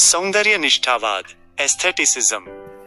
સૌંદર્ય નિષ્ઠાવાદ એસ્થેટિસિઝમ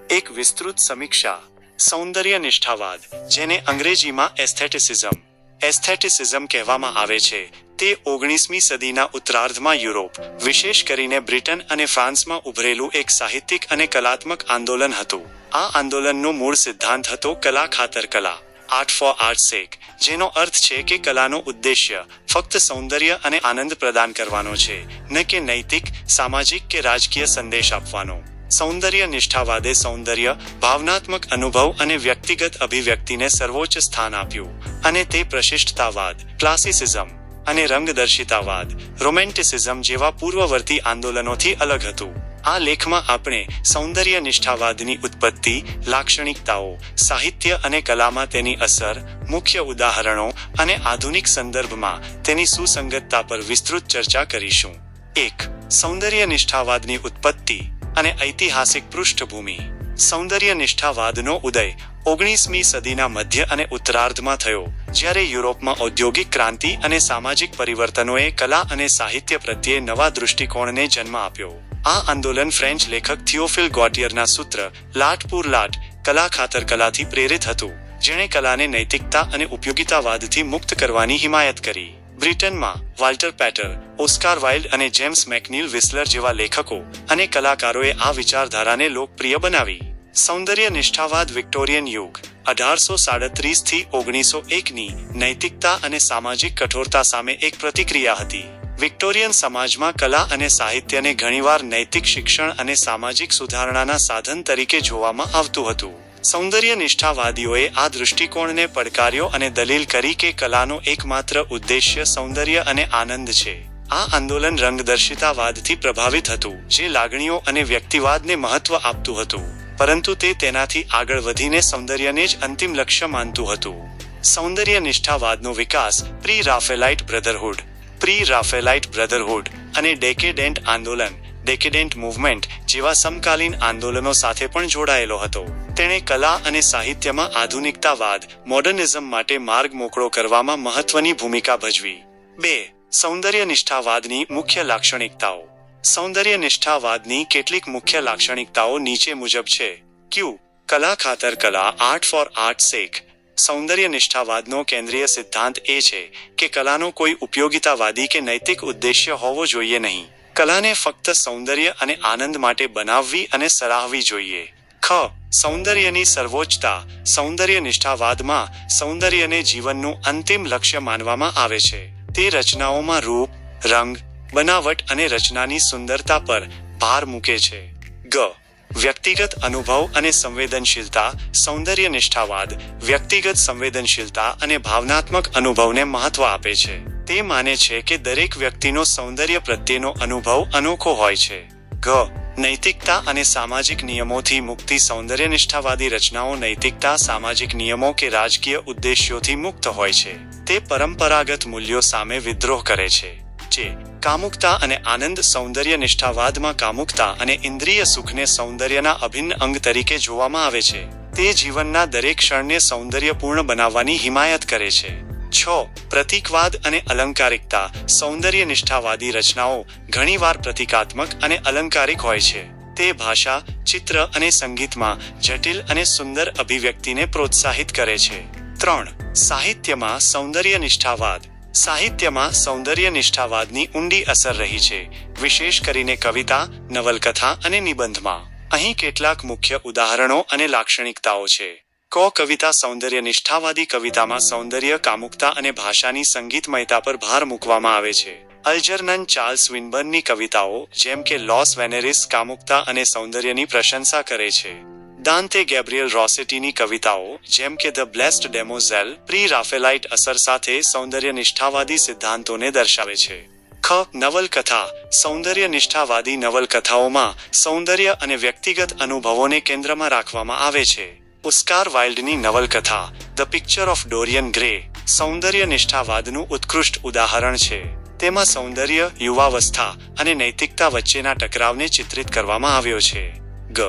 એક વિસ્તૃત સમીક્ષા સૌંદર્ય નિષ્ઠાવાદ જેને અંગ્રેજીમાં એસ્થેટિસિઝમ એસ્થેટિસિઝમ કહેવામાં આવે છે તે ઓગણીસમી સદીના ઉત્તરાર્ધમાં યુરોપ વિશેષ કરીને બ્રિટન અને ફ્રાન્સમાં ઉભરેલું એક સાહિત્યિક અને કલાત્મક આંદોલન હતું આ આંદોલનનો મૂળ સિદ્ધાંત હતો કલા ખાતર કલા આર્ટ ફોર આર્ટ સેક જેનો અર્થ છે કે કલાનો ઉદ્દેશ્ય ફક્ત સૌંદર્ય અને આનંદ પ્રદાન કરવાનો છે, ન કે નૈતિક, સામાજિક કે રાજકીય સંદેશ આપવાનો. સૌંદર્ય નિષ્ઠાવાદે સૌંદર્ય, ભાવનાત્મક અનુભવ અને વ્યક્તિગત અભિવ્યક્તિને સર્વોચ્ચ સ્થાન આપ્યું. અને તે પ્રશિષ્ટતાવાદ, ક્લાસિસિઝમ અને રંગદર્શિતાવાદ, રોમેન્ટિસિઝમ જેવા પૂર્વવર્તી આંદોલનોથી અલગ હતું. આ લેખમાં આપણે સૌંદર્ય નિષ્ઠાવાદની ઉત્પત્તિ, લાક્ષણિકતાઓ, સાહિત્ય અને કલામાં તેની અસર, મુખ્ય ઉદાહરણો અને આધુનિક સંદર્ભમાં તેની સુસંગતતા પર વિસ્તૃત ચર્ચા કરીશું. એક સૌંદર્ય નિષ્ઠાવાદની ઉત્પત્તિ અને ઐતિહાસિક પૃષ્ઠભૂમિ. સૌંદર્ય નિષ્ઠાવાદનો ઉદય ઓગણીસમી સદીના મધ્ય અને ઉત્તરાર્ધમાં થયો, જ્યારે યુરોપમાં ઔદ્યોગિક ક્રાંતિ અને સામાજિક પરિવર્તનોએ કલા અને સાહિત્ય પ્રત્યે નવા દૃષ્ટિકોણને જન્મ આપ્યો. આ આંદોલન ફ્રેન્ચ લેખક થિયોફિલ ગોટિયરના સૂત્ર, લાટ પુર લાટ, કલા ખાતર કલાથી પ્રેરિત હતું, જેણે કલાને નૈતિકતા અને ઉપયોગિતાવાદથી મુક્ત કરવાની હિમાયત કરી. બ્રિટનમાં, વાલ્ટર પેટર, ઓસ્કાર વાઇલ્ડ અને જેમ્સ મેકનીલ વિસ્લર જેવા લેખકો અને કલાકારોએ આ વિચારધારાને લોકપ્રિય બનાવી. સૌંદર્ય નિષ્ઠાવાદ વિક્ટોરિયન યુગ, અઢારસો સાડત્રીસથી ઓગણીસો એકની નૈતિકતા અને સામાજિક કઠોરતા સામે એક પ્રતિક્રિયા હતી. વિક્ટોરિયન સમાજમાં કલા અને સાહિત્યને ઘણીવાર નૈતિક શિક્ષણ અને સામાજિક સુધારણાના સાધન તરીકે જોવામાં આવતું હતું. સૌંદર્ય નિષ્ઠાવાદીઓએ આ દૃષ્ટિકોણને પડકાર્યો અને દલીલ કરી કે કલાનો એકમાત્ર ઉદ્દેશ્ય સૌંદર્ય અને આનંદ છે. આ આંદોલન રંગદર્શિતાવાદથી પ્રભાવિત હતું, જે લાગણીઓ અને વ્યક્તિવાદને મહત્વ આપતું હતું. પરંતુ તે તેનાથી આગળ વધીને સૌંદર્યને જ અંતિમ લક્ષ્ય માનતું હતું. સૌંદર્ય નિષ્ઠાવાદનો વિકાસ પ્રી રાફેલાઇટ બ્રધરહુડ પ્રી રાફેલાઇટ બ્રધરહુડ અને ડેકેડેન્ટ આંદોલન, ડેકેડેન્ટ મૂવમેન્ટ જેવા સમકાલીન આંદોલનો સાથે પણ જોડાયેલો હતો. તેણે કલા અને સાહિત્યમાં આધુનિકતાવાદ, મોડર્નિઝમ માટે માર્ગ મોકળો કરવામાં મહત્વની ભૂમિકા ભજવી. બે સૌંદર્ય નિષ્ઠાવાદની મુખ્ય લાક્ષણિકતાઓ. સૌંદર્ય નિષ્ઠાવાદની કેટલીક મુખ્ય લાક્ષણિકતાઓ નીચે મુજબ છે. ક્યુ, કલા ખાતર કલા, આર્ટ ફોર આર્ટ સેક સૌંદર્ય નિષ્ઠાવાદનો કેન્દ્રીય સિદ્ધાંત એ છે કે કલાનો કોઈ ઉપયોગિતાવાદી કે નૈતિક ઉદ્દેશ્ય હોવો જોઈએ નહીં. કલાને ફક્ત સૌંદર્ય અને આનંદ માટે બનાવવી અને સરાહવી જોઈએ. ખ. સૌંદર્યની સર્વોચ્ચતા સૌંદર્ય નિષ્ઠાવાદમાં સૌંદર્યને જીવનનું અંતિમ લક્ષ્ય માનવામાં આવે છે. તે રચનાઓમાં રૂપ, રંગ, બનાવટ અને રચનાની સુંદરતા પર ભાર મૂકે છે. ગ. વ્યક્તિગત અનુભવ અને સંવેદનશીલતા સૌંદર્ય નિષ્ઠાવાદ વ્યક્તિગત સંવેદનશીલતા અને ભાવનાત્મક અનુભવને મહત્વ આપે છે. તે માને છે કે દરેક વ્યક્તિનો સૌંદર્ય પ્રત્યેનો અનુભવ અનોખો હોય છે. ગ નૈતિકતા અને સામાજિક નિયમોથી મુક્તિ સૌંદર્ય નિષ્ઠાવાદી રચનાઓ નૈતિકતા, સામાજિક નિયમો કે રાજકીય ઉદ્દેશ્યોથી મુક્ત હોય છે. તે પરંપરાગત મૂલ્યો સામે વિદ્રોહ કરે છે. જે કામુકતા અને આનંદ સૌંદર્ય નિષ્ઠાવાદમાં કામુકતા અને ઇન્દ્રિય સુખને સૌંદર્યના અભિન્ન અંગ તરીકે જોવામાં આવે છે. તે જીવનના દરેક ક્ષણને સૌંદર્યપૂર્ણ બનાવવાની હિમાયત કરે છે. છ. પ્રતિકવાદ અને અલંકારિકતા. સૌંદર્ય નિષ્ઠાવાદી રચનાઓ ઘણીવાર પ્રતિકાત્મક અને અલંકારિક હોય છે. તે ભાષા, ચિત્ર અને સંગીતમાં જટિલ અને સુંદર અભિવ્યક્તિને પ્રોત્સાહિત કરે છે. ત્રણ. સાહિત્યમાં સૌંદર્ય નિષ્ઠાવાદ. સાહિત્યમાં સૌંદર્ય નિષ્ઠાવાદની ઊંડી અસર રહી છે, વિશેષ કરીને કવિતા, નવલકથા અને નિબંધમાં. અહીં કેટલાક મુખ્ય ઉદાહરણો અને લાક્ષણિકતાઓ છે. કો કવિતા સૌંદર્ય નિષ્ઠાવાદી કવિતામાં સૌંદર્ય, કામુકતા અને ભાષાની સંગીતમયતા પર ભાર મૂકવામાં આવે છે. અલ્જરનન ચાર્લ્સ વિનબર્નની કવિતાઓ જેમ કે લોસ વેનેરિસ, કામુકતા અને સૌંદર્યની પ્રશંસા કરે છે. દાંતે ગેબ્રિયલ રોસેટીની કવિતાઓ, જેમ કે the blessed damozel pre Raphaelite અસર સાથે સૌંદર્ય નિષ્ઠાવાદી સિદ્ધાંતોને દર્શાવે છે. ખ, નવલકથા. સૌંદર્ય નિષ્ઠાવાદી નવલકથાઓમાં સૌંદર્ય અને વ્યક્તિગત અનુભવોને કેન્દ્રમાં રાખવામાં આવે છે. ઓસ્કાર વાઇલ્ડની નવલકથા. The picture of Dorian Gray. સૌંદર્ય નિષ્ઠાવાદનું ઉત્કૃષ્ટ ઉદાહરણ છે. તેમાં સૌંદર્ય, યુવાવસ્થા અને નૈતિકતા વચ્ચેના ટકરાવને ચિત્રિત કરવામાં આવ્યો છે. ગ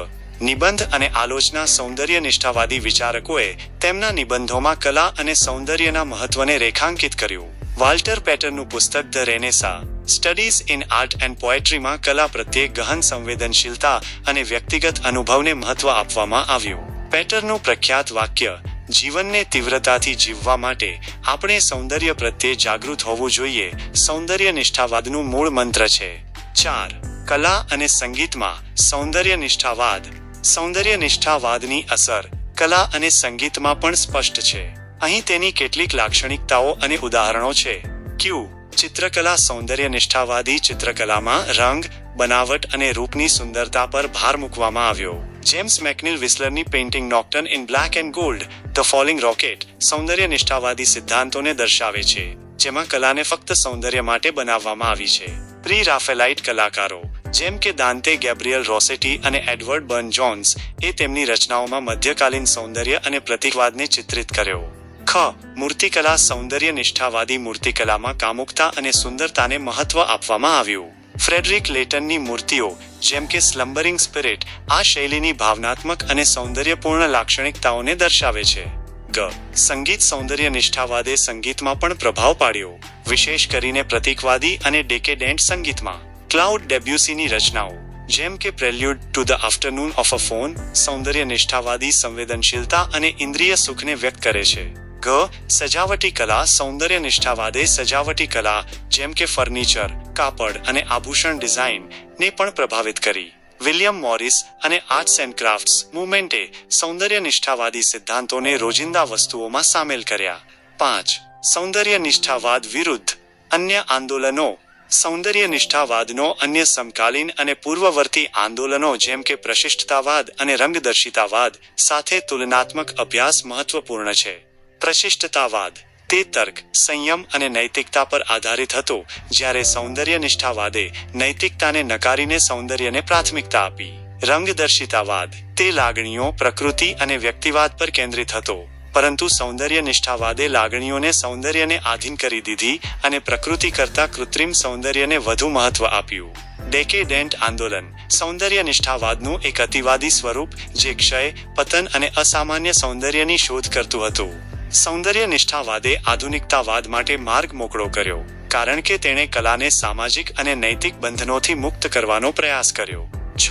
નિબંધ અને આલોચના સૌંદર્ય નિષ્ઠાવાદી વિચારકોએ તેમના નિબંધોમાં કલા અને સૌંદર્યના મહત્વને રેખાંકિત કર્યું. વાલ્ટર પેટરનું પુસ્તક the renaissance, studies in art and પોએટ્રીમાં કલા પ્રત્યે ગહન સંવેદનશીલતા અને વ્યક્તિગત અનુભવને મહત્વ આપવામાં આવ્યું. પેટરનું પ્રખ્યાત વાક્ય, જીવનને તીવ્રતાથી જીવવા માટે આપણે સૌંદર્ય પ્રત્યે જાગૃત હોવું જોઈએ સૌંદર્ય નિષ્ઠાવાદનું મૂળ મંત્ર છે. ચાર, કલા અને સંગીતમાં સૌંદર્ય નિષ્ઠાવાદ સૌંદર્ય નિષ્ઠાવાદની અસર કલા અને સંગીતમાં પણ સ્પષ્ટ છે. અહીં તેની કેટલીક લાક્ષણિકતાઓ અને ઉદાહરણો છે. ક્યુ. ચિત્રકલા સૌંદર્ય નિષ્ઠાવાદી ચિત્રકલામાં રંગ, બનાવટ અને રૂપની સુંદરતા પર ભાર મૂકવામાં આવ્યો. James McNeill વિસ્લરની painting nocturne in black and gold, the falling rocket સૌંદર્ય નિષ્ઠાવાદી સિદ્ધાંતોને દર્શાવે છે, જેમાં કલાને ફક્ત સૌંદર્ય માટે બનાવવામાં આવી છે. પ્રી રાફેલાઇટ કલાકારો જેમ કે દાંતે, ગેબ્રિયલ રોસેટી અને એડવર્ડ બર્ન જોન્સ એ તેમની રચનાઓમાં મધ્યકાલીન સૌંદર્ય અને પ્રતિકવાદને ચિત્રિત કર્યો. ખ. મૂર્તિકલા સૌંદર્ય નિષ્ઠાવાદી મૂર્તિકલામાં કામુકતા અને સુંદરતાને મહત્વ આપવામાં આવ્યું. ફ્રેડરિક લેટનની મૂર્તિઓ, જેમ કે સ્લમ્બરિંગ સ્પિરિટ, આ શૈલીની ભાવનાત્મક અને સૌંદર્યપૂર્ણ લાક્ષણિકતાઓને દર્શાવે છે. ગ. સંગીત સૌંદર્ય નિષ્ઠાવાદે સંગીતમાં પણ પ્રભાવ પાડ્યો, વિશેષ કરીને પ્રતિકવાદી અને ડેકેડેન્ટ સંગીતમાં. ક્લાઉડ ડેબ્યુસીની રચનાઓ, જેમ કે prelude to the afternoon of a faun સૌંદર્ય નિષ્ઠાવાદી, સંવેદનશીલતા અને ઇન્દ્રિય સુખને વ્યક્ત કરે છે. ગ સજાવટી કલા, સૌંદર્ય નિષ્ઠાવાદે સજાવટી કલા, જેમ કે ફર્નિચર, કાપડ અને આભૂષણ ડિઝાઇન ને પણ પ્રભાવિત કરી. વિલિયમ મોરિસ અને આર્ટ્સ એન્ડ ક્રાફ્ટ્સ મુવમેન્ટે સૌંદર્ય નિષ્ઠાવાદી સિદ્ધાંતોને રોજિંદા વસ્તુઓમાં સામેલ કર્યા. પાંચ, સૌંદર્ય નિષ્ઠાવાદ વિરુદ્ધ અન્ય આંદોલનો સૌંદર્ય નિષ્ઠાવાદનો અન્ય સમકાલીન અને પૂર્વવર્તી આંદોલનો જેમ કે પ્રશિષ્ટતાવાદ અને રંગદર્શિતાવાદ સાથે તુલનાત્મક અભ્યાસ મહત્વપૂર્ણ છે. પ્રશિષ્ટતાવાદ તે તર્ક, સંયમ અને નૈતિકતા પર આધારિત હતો જ્યારે સૌંદર્ય નિષ્ઠાવાદે નૈતિકતાને નકારીને સૌંદર્યને પ્રાથમિકતા આપી. રંગદર્શિતાવાદ તે લાગણીઓ, પ્રકૃતિ અને વ્યક્તિવાદ પર કેન્દ્રિત હતો. પરંતુ સૌંદર્ય નિષ્ઠાવાદે લાગણીઓને સૌંદર્યને આધીન કરી દીધી અને પ્રકૃતિ કરતાં કૃત્રિમ સૌંદર્યને વધુ મહત્વ આપ્યું. ડેકેડેન્ટ આંદોલન. સૌંદર્ય નિષ્ઠાવાદનું એક અતિવાદી સ્વરૂપ જે ક્ષય, પતન અને અસામાન્ય સૌંદર્યની શોધ કરતું હતું. સૌંદર્ય નિષ્ઠાવાદે આધુનિકતાવાદ માટે માર્ગ મોકળો કર્યો, કારણ કે તેણે કલાને સામાજિક અને નૈતિક બંધનોથી મુક્ત કરવાનો પ્રયાસ કર્યો. છ.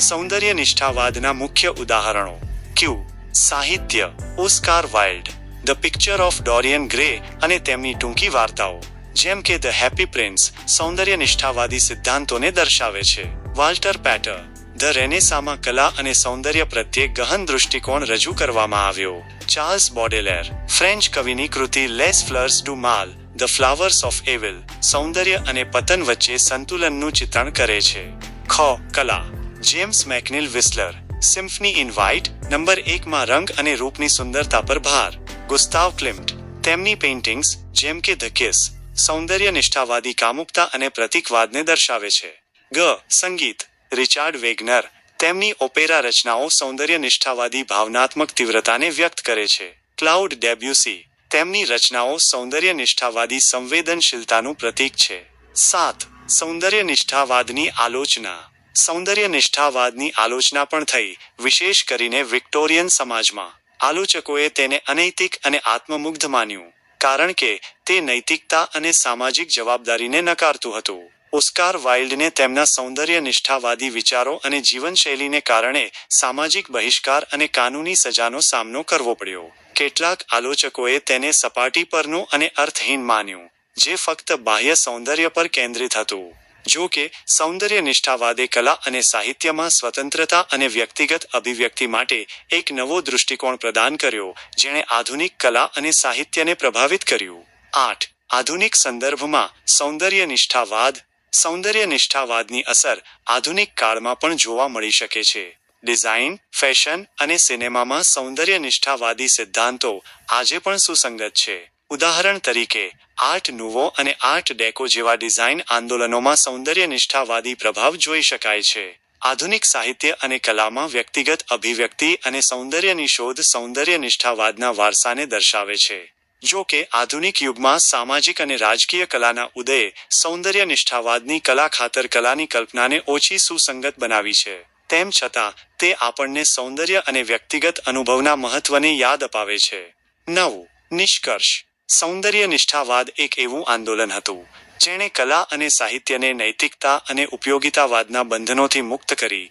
સૌંદર્ય નિષ્ઠાવાદના મુખ્ય ઉદાહરણો. ક્યુ. સાહિત્ય, Oscar Wilde, the picture of Dorian Gray અને તેમની ટૂંકી વાર્તાઓ, જેમ કે ધ હેપી પ્રિન્સ સૌંદર્ય નિષ્ઠાવાદી સિદ્ધાંતોને દર્શાવે છે. વાલ્ટર પેટર, ધ રેનેસામાં કલા અને સૌંદર્ય પ્રત્યે ગહન દૃષ્ટિકોણ રજૂ કરવામાં આવ્યો. ચાર્લ્સ બોડેલેર, ફ્રેન્ચ કવિની કૃતિ Les Fleurs du Mal the flowers of evil સૌંદર્ય અને પતન વચ્ચે સંતુલનનું ચિત્રણ કરે છે. ખ, કલા, James McNeill Whistler symphony in white number એકમાં રંગ અને રૂપની સુંદરતા પર ભાર. ગુસ્તાવ ક્લિમ્ટ તેમની પેઇન્ટિંગ્સ જેમ કે ધ કિસ સૌંદર્ય નિષ્ઠાવાદી કામુકતા અને પ્રતિકવાદને દર્શાવે છે. ગ, સંગીત. રિચાર્ડ વેગનર તેમની ઓપેરા રચનાઓ સૌંદર્ય નિષ્ઠાવાદી ભાવનાત્મક તીવ્રતાને વ્યક્ત કરે છે. ક્લાઉડ ડેબ્યુસી તેમની રચનાઓ સૌંદર્ય નિષ્ઠાવાદી સંવેદનશીલતાનું પ્રતીક છે. સાત, સૌંદર્ય નિષ્ઠાવાદની આલોચના. સૌંદર્ય નિષ્ઠાવાદની આલોચના પણ થઈ, વિશેષ કરીને વિક્ટોરિયન સમાજમાં. આલોચકોએ તેને અનૈતિક અને આત્મમુગ્ધ માન્યું, કારણ કે તે નૈતિકતા અને સામાજિક જવાબદારીને નકારતું હતું. ઓસ્કાર વાઇલ્ડને તેમના સૌંદર્ય નિષ્ઠાવાદી વિચારો અને જીવનશૈલીને કારણે સામાજિક બહિષ્કાર અને કાનૂની સજાનો સામનો કરવો પડ્યો. કેટલાક આલોચકોએ તેને સપાટી પરનું અને અર્થહીન માન્યું, જે ફક્ત બાહ્ય સૌંદર્ય પર કેન્દ્રિત હતું. જો કે સૌંદર્ય નિષ્ઠાવાદે કલા અને સાહિત્યમાં સ્વતંત્રતા અને વ્યક્તિગત અભિવ્યક્તિ માટે એક નવો દૃષ્ટિકોણ પ્રદાન કર્યો, જેણે આધુનિક કલા અને સાહિત્યને પ્રભાવિત કર્યું. આઠ. આધુનિક સંદર્ભમાં સૌંદર્ય નિષ્ઠાવાદ સૌંદર્ય નિષ્ઠાવાદની અસર આધુનિક કાળમાં પણ જોવા મળી શકે છે. ડિઝાઇન, ફેશન અને સિનેમામાં સૌંદર્ય નિષ્ઠાવાદી સિદ્ધાંતો આજે પણ સુસંગત છે. ઉદાહરણ તરીકે આર્ટ નુવો અને આર્ટ ડેકો જેવા ડિઝાઇન આંદોલનોમાં સૌંદર્ય નિષ્ઠાવાદી પ્રભાવ જોઈ શકાય છે. આધુનિક સાહિત્ય અને કલામાં વ્યક્તિગત અભિવ્યક્તિ અને સૌંદર્યની શોધ સૌંદર્ય નિષ્ઠાવાદના વારસાને દર્શાવે છે. જો કે, આધુનિક યુગમાં સામાજિક અને રાજકીય કલાના ઉદયે સૌંદર્ય નિષ્ઠાવાદની કલા ખાતર કલાની કલ્પનાને ઓછી સુસંગત બનાવી છે. તેમ છતાં, તે આપણને સૌંદર્ય અને વ્યક્તિગત અનુભવના મહત્વને યાદ અપાવે છે. નવ. નિષ્કર્ષ. સૌંદર્ય નિષ્ઠાવાદ એક એવું આંદોલન હતું, જેણે કલા અને સાહિત્યને નૈતિકતા અને ઉપયોગિતાવાદના બંધનોથી મુક્ત કરી